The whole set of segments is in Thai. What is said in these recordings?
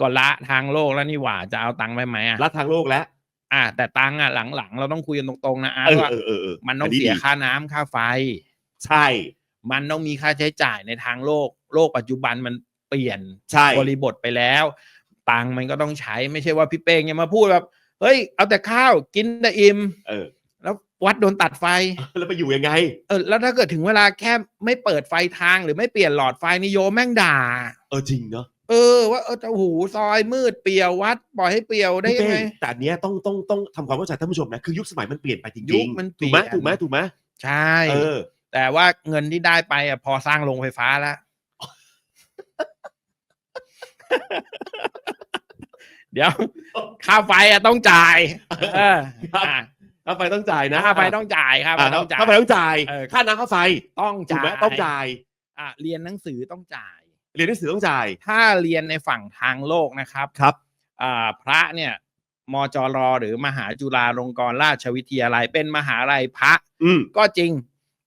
ก็ละทางโลกแล้วนี่หว่าจะเอาตังค์ไปไหมอะรัดทางโลกแล้ว อะแต่ตังค์อะหลังๆ เราต้องคุยกันตรงๆนะอาเออว่าเออเออเออมันต้องดีเสียดีค่าน้ำค่าไฟ ใช่ มันต้องมีค่าใช้จ่ายในทางโลก โลกปัจจุบันมันเปลี่ยนใช่บริบทไปแล้ว ตังค์มันก็ต้องใช้ไม่ใช่ว่าพี่เป้งยังมาพูดแบบเฮ้ยเอาแต่ข้าวกินแต่อิ่มเออ แล้ววัดโดนตัดไฟ แล้วไปอยู่ยังไง เออ แล้วถ้าเกิดถึงเวลาแค่ไม่เปิดไฟทางหรือไม่เปลี่ยนหลอดไฟนิโยมแม่งด่า เออจริงเนาะเออว่าเออแต่หูซอยมืดเปลี่ยววัดปล่อยให้เปลี่ยวได้พี่ยังเป้ไง แต่อันเนี้ยต้องต้องต้องทำความเข้าใจท่านผู้ชมนะคือยุคสมัยมันเปลี่ยนไปจริงๆยุคมันเปลี่ถูกไหมยนถูกไหมถูกไหมใช่ เออ แต่ว่าเงินที่ได้ไปอะพอสร้างโรงไฟฟ้าแล้ว เดี๋ยว ค่าไฟอะต้องจ่าย เออครับ อะค่าไฟต้องจ่ายนะค่าไฟต้องจ่ายค่าไฟอ่าต้องจ่าย ค่าไฟต้องจ่าย เออ ค่าน้ำค่าไฟต้องถูกจ่าไหมยต้องจ่าย อะเรียนหนังสือต้องจ่าย เรียนหนังสือต้องจ่าย ถ้าเรียนในฝั่งทางโลกนะครับครับ อ่าพระเนี่ยมจรหรือมหาจุฬาลงกรณราชวิทยาลัยเป็นมหาลัยพระ อืมก็จริง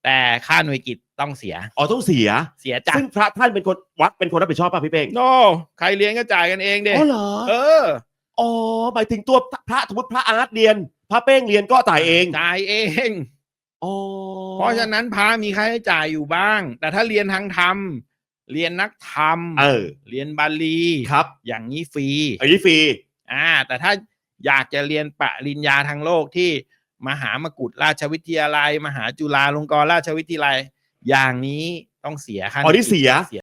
แต่ค่าหน่วยกิจต้องเสียอ๋อต้องเสียเสียจ้ะซึ่งพระท่านเป็นคนวัดเป็นคนรับผิดชอบป่ะพี่เป้งโนใครเรียนก็จ่ายกันเองเด้อ๋อเหรอเอออ๋อหมายถึงตัวพระสมมติพระอาร์ตเรียน พระเป้งเรียนก็จ่ายเองจ่ายเองอ๋อเพราะฉะนั้นพระมีค่าใช้จ่ายอยู่บ้าง แต่ถ้าเรียนทางธรรม เรียนนักธรรมเออ เรียนบาลีครับ อย่างนี้ฟรีอันนี้ฟรี อ่า แต่ถ้าอยากจะเรียนปริญญาทางโลกที่มหามกุฏราชวิทยาลัย มหาจุฬาลงกรณราชวิทยาลัย อย่างนี้ต้องเสียค่าอ๋อนี่เสีย เสีย